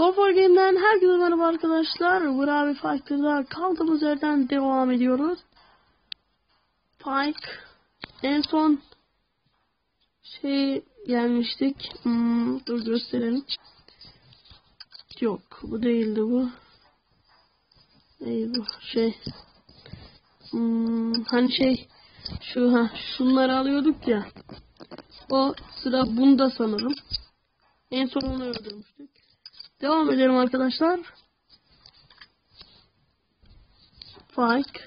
Power Game'den herkese merhaba arkadaşlar. Bravi Fighter'da kaldığımız yerden devam ediyoruz. Pike en son şey gelmiştik. Hmm, dur gösterelim. Yok bu değildi bu. Neydi bu şey. Hmm, hani şey şu ha şunları alıyorduk ya. O sıra bunda sanırım. En son onu öldürmüştük. Devam edelim arkadaşlar. Fike.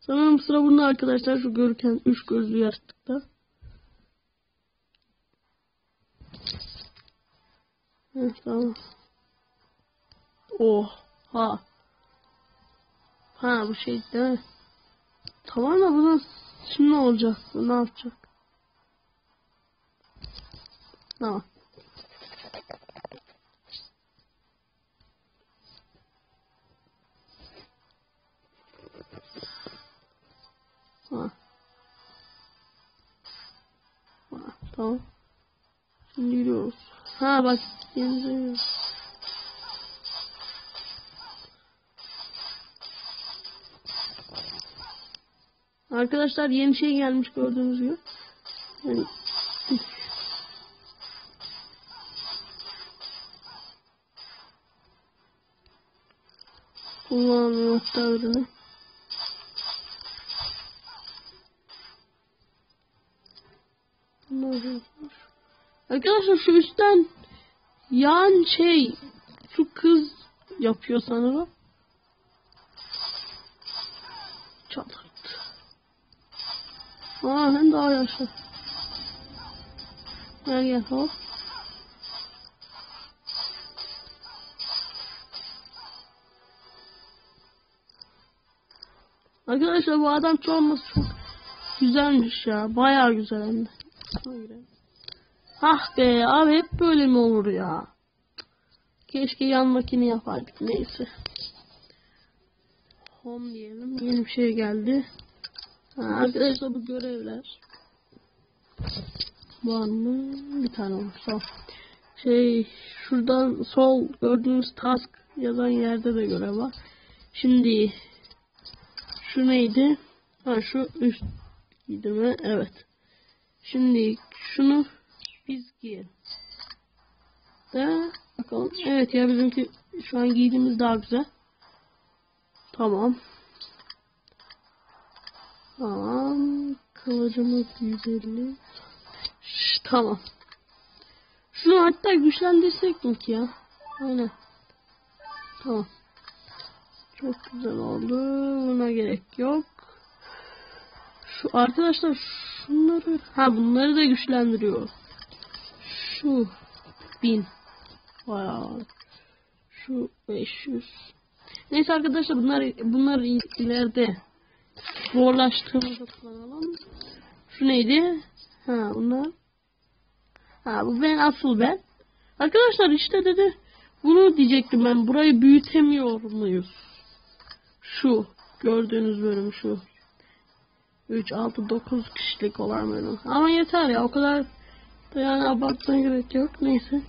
Sanırım sıra bunda arkadaşlar şu görürken üç gözlü yastıkta. Evet, tamam. Oh. Ha. Bu şey değil mi? Tamam da bunu şimdi ne olacak? Bu ne yapacak? Tamam. Ha. Ha, tamam. Şimdi yürüyoruz. Ha bak yürüyoruz. Arkadaşlar yeni şey gelmiş gördüğünüz gibi. Yani kullanmıyor hatta ürünü. Arkadaşlar şu üstten yan şey şu kız yapıyor sanırım. Çatırt. Aa hem daha yaşlı. Gel gel hop. Arkadaşlar bu adam çoğunluğu çok güzelmiş ya. Bayağı güzel hem de. Ah be abi hep böyle mi olur ya? Keşke yan makine yapardık neyse. Home diyelim. Yeni bir şey geldi. Ha, arkadaşlar bu görevler. Var mı? Bir tane. Tamam. Şey şuradan sol gördüğünüz task yazan yerde de görev var. Şimdi şu neydi? Ha şu üst giydirme. Evet. Şimdi şunu biz giyelim. Da bakalım. Evet ya bizimki şu an giydiğimiz daha güzel. Tamam. Tamam. Kılıcımız 150. Şş, tamam. Şunu hatta güçlendirsek mi ki ya? Aynen. Tamam. Çok güzel oldu. Buna gerek yok. Şu arkadaşlar şunları ha bunları da güçlendiriyor. Şu bin. Wow. Şu 500. Neyse arkadaşlar bunlar bunlar ileride zorlaştığımızda kullanalım. Şu neydi? Ha bunlar. Ha bu ben asıl ben. Arkadaşlar işte dedi bunu diyecektim ben. Burayı büyütemiyor muyuz? Şu gördüğünüz bölüm şu. 3, 6, 9 kişilik olan bölüm. Ama yeter ya o kadar da yani abartmaya gerek yok. Neyse.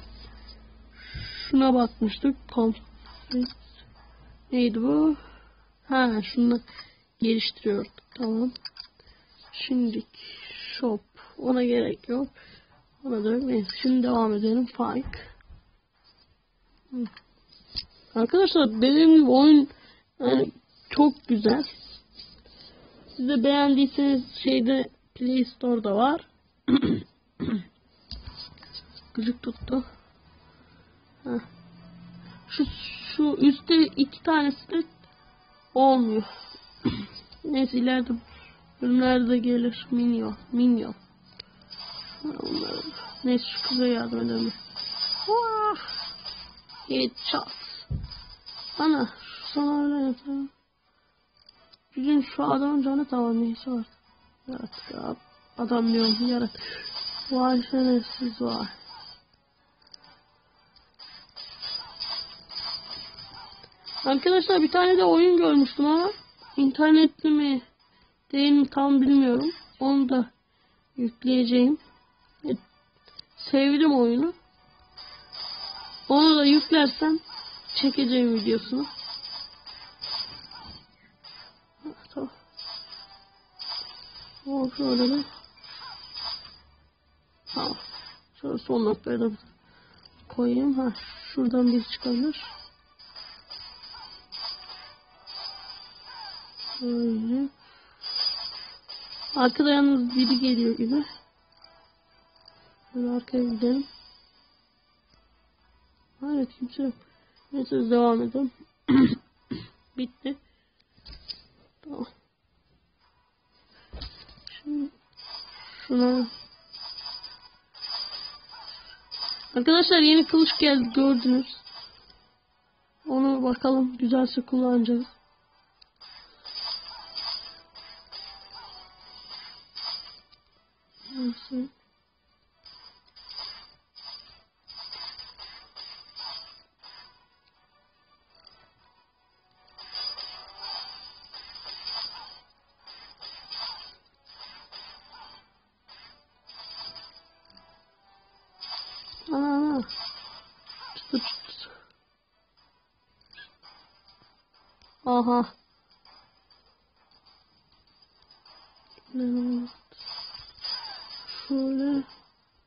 Şuna bakmıştık. Complete. Neydi bu? Ha şunu geliştiriyorduk. Tamam. Şimdi shop. Ona gerek yok. Ona da neyse. Şimdi devam edelim. Fike. Arkadaşlar dediğim gibi oyun yani çok güzel. Siz de beğendiyseniz şeyde Play Store'da var. Gıcık tuttu. Şu, şu üstte iki tanesi de olmuyor. Neyse ileride bölümlerde gelir. Minyon. Minyon. Neyse şu kıza yardım edelim. Headshot. Ana sana öyle yapalım. Bizim şu adamın canı tamam neyse var. Yaratık ya. Adam diyorum yaratık. Vay şerefsiz vay. Arkadaşlar bir tane de oyun görmüştüm ama internetli mi değil mi tam bilmiyorum. Onu da yükleyeceğim. Sevdim oyunu. Onu da yüklersem çekeceğim videosunu. Şöyle de. Tamam. Şöyle son noktaya da koyayım. Ha, şuradan bir çıkabilir. Böyle. Arkada yalnız biri geliyor gibi. Böyle arkaya gidelim. Evet kimse yok. Neyse devam edelim. Bitti. Tamam. Şuna Arkadaşlar yeni kılıç geldi gördünüz. Onu bakalım güzelse kullanacağız. Neyse. Aha. Şöyle.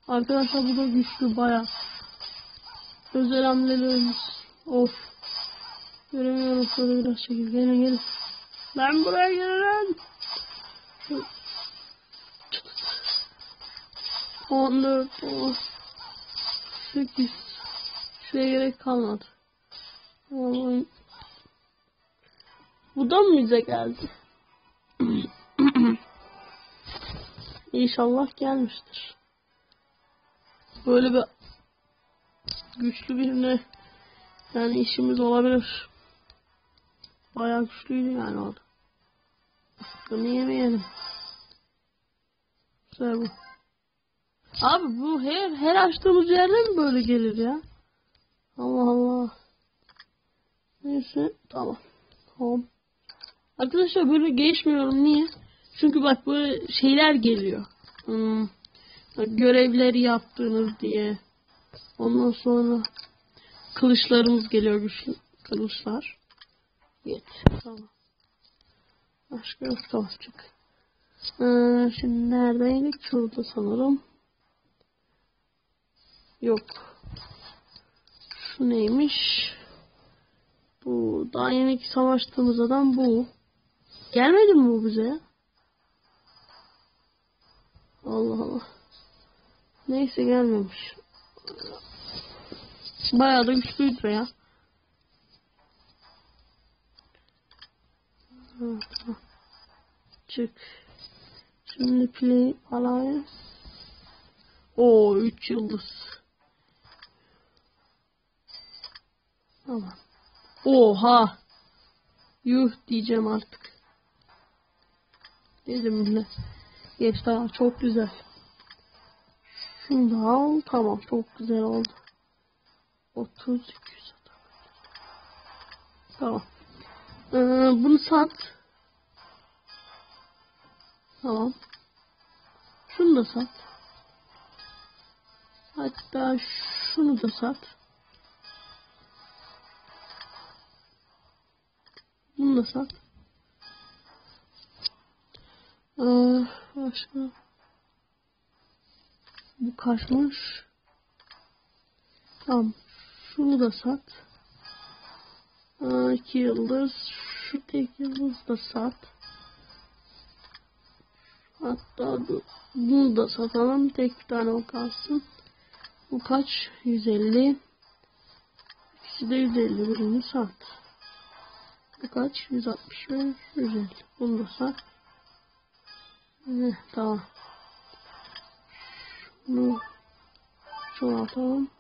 Arkadaşlar bu da güçlü baya. Özel hamlelerimiz. Of. Göremiyorum şöyle biraz çekil. Gelin gelin. Ben buraya gelin. 14 10 8 Şuraya gerek kalmadı. Bu da mı bize geldi? İnşallah gelmiştir. Böyle bir güçlü birine yani işimiz olabilir. Bayağı güçlüydü yani o da. Bunu yemeyelim. Güzel bu. Abi bu her her açtığımız yerde mi böyle gelir ya? Allah Allah. Neyse tamam. Tamam. Arkadaşlar böyle geçmiyorum niye? Çünkü bak böyle şeyler geliyor. Hmm. Görevleri yaptığınız diye. Ondan sonra kılıçlarımız geliyor güçlü kılıçlar. Yet. Tamam. Başka yok tamam çık. Ee, şimdi neredeydik? Şurada sanırım. Yok. Şu neymiş? Bu daha yeni savaştığımız adam bu. Gelmedi mi bu bize? Allah Allah. Neyse gelmemiş. Bayağı da güçlüydü ya. Çık. Şimdi play alliance. O 3 yıldız. Tamam. Oha. Yuh diyeceğim artık. Dedim bile. Geç tamam çok güzel. Şunu da al. Tamam çok güzel oldu. 30 200 Tamam. Ee, bunu sat. Tamam. Şunu da sat. Hatta şunu da sat. Bunu da sat. Başka. Bu kaçmış. Tamam. Şunu da sat. İki yıldız. Şu tek yıldız da sat. Hatta bunu da satalım. Tek bir tane o kalsın. Bu kaç? 150. İkisi de 150 birini sat. Bu kaç? 165, 150. Bunu da sat. Heh, tamam. Şunu çoğaltalım.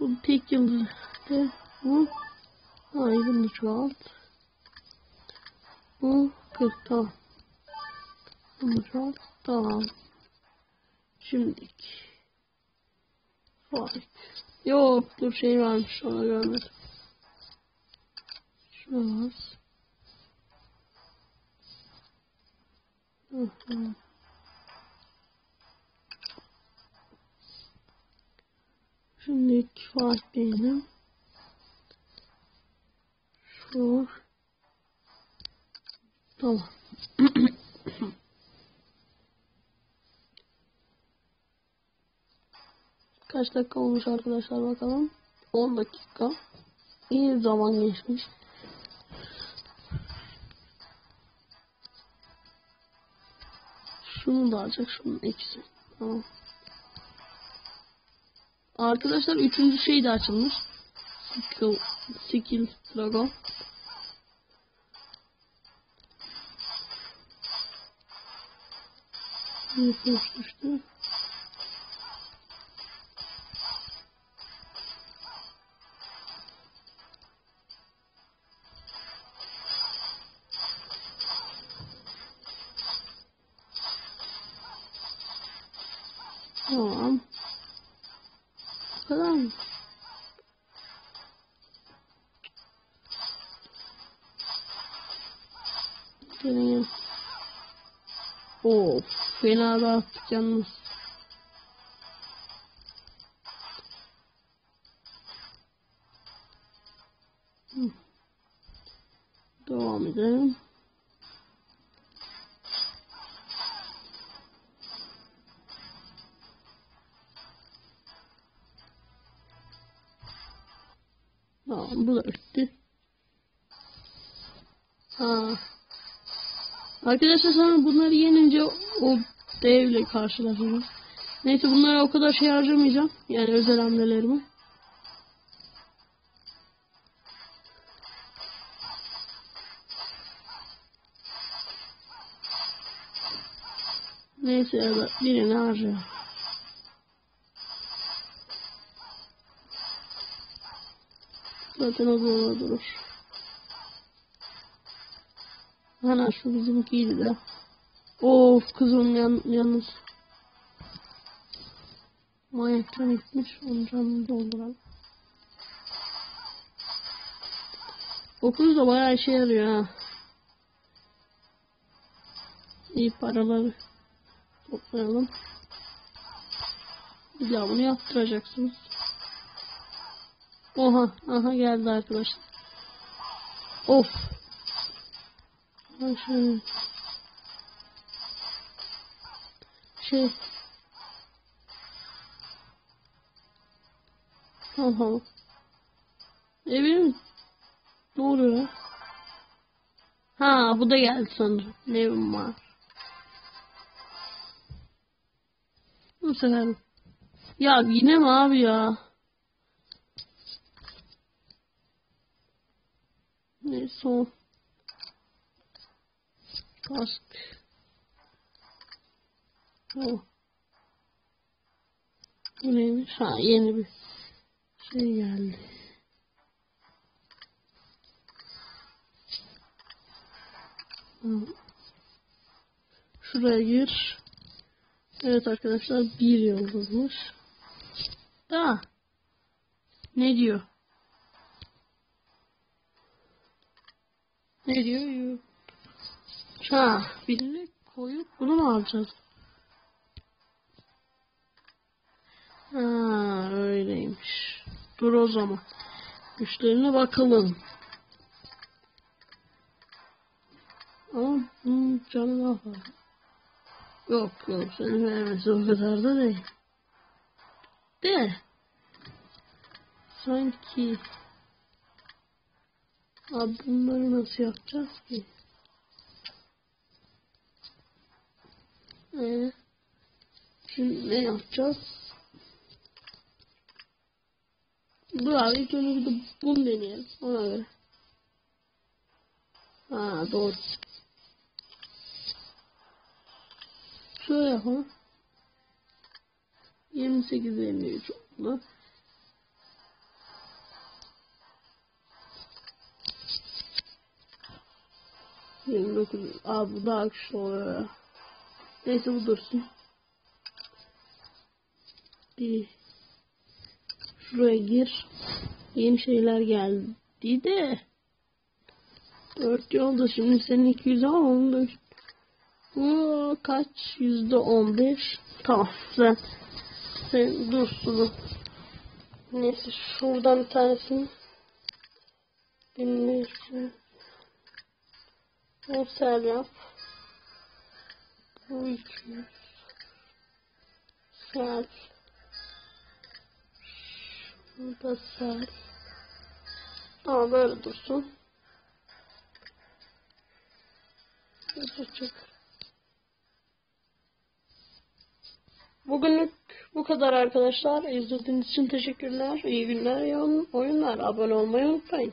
Bu tek yıldız bu. Hayır bunu çoğalt. Bu 40 tamam. Bunu çoğalt. Tamam. Şimdiki. Farik. Yok dur şey varmış ona görmedim. Bas. Şimdi Fatih Bey'in şu tamam. Kaç dakika olmuş arkadaşlar bakalım. 10 dakika. İyi zaman geçmiş. Şunu da alacak, şunun ikisi. Tamam. Arkadaşlar üçüncü şey de açılmış. Skill, skill Dragon. Yıkmış düştü. Of, fena rahatlık yalnız. Devam edelim. Tamam bu da bitti. Ha. Arkadaşlar sonra bunları yenince o devle karşılaşacağım. Neyse bunlara o kadar şey harcamayacağım. Yani özel hamlelerimi. Neyse ya da birini harcayalım. Zaten o da durur. Ana şu bizimkiydi de. Of kızım yan, yalnız. Manyaktan gitmiş. Onun canını dolduralım. Okuz da bayağı işe yarıyor ha. İyi paraları toplayalım. Bir daha bunu yaptıracaksınız. Oha, aha geldi arkadaşlar. Of. Şey. Aha. Evim. Ne oluyor? Ha bu da geldi sanırım. Ne evim var. Bu sefer. Ya yine mi abi ya? Neyse o. Kask. Oh. Bu neymiş? Ha yeni bir şey geldi. Şuraya gir. Evet arkadaşlar bir yıldızmış. Da. Ne diyor? Ne diyor? Ha, birini koyup bunu mu alacağız? Ha, öyleymiş. Dur o zaman. Güçlerine bakalım. Ama bunun canı daha fazla. Yok yok senin vermesi o kadar da değil. De. Sanki. Abi bunları nasıl yapacağız ki? Ee, şimdi ne yapacağız? Dur abi ilk önce bir de bunu deneyelim. Ona göre. Ha doğru. Şöyle yapalım. 28 53 oldu. Yirmi dokuz. Abi bu daha güçlü oluyor. Neyse bu dursun. Bir şuraya gir. Yeni şeyler geldi de. Dört yolda şimdi senin 200 ama onu da bu kaç? Yüzde on beş. Tamam sen sen dursun. Neyse şuradan bir tanesini 1500 Görsel yap. Bu 200 Sel Şurada sel Ama böyle dursun. Çık. Bugünlük bu kadar arkadaşlar. İzlediğiniz için teşekkürler. İyi günler, oyunlar. Abone olmayı unutmayın.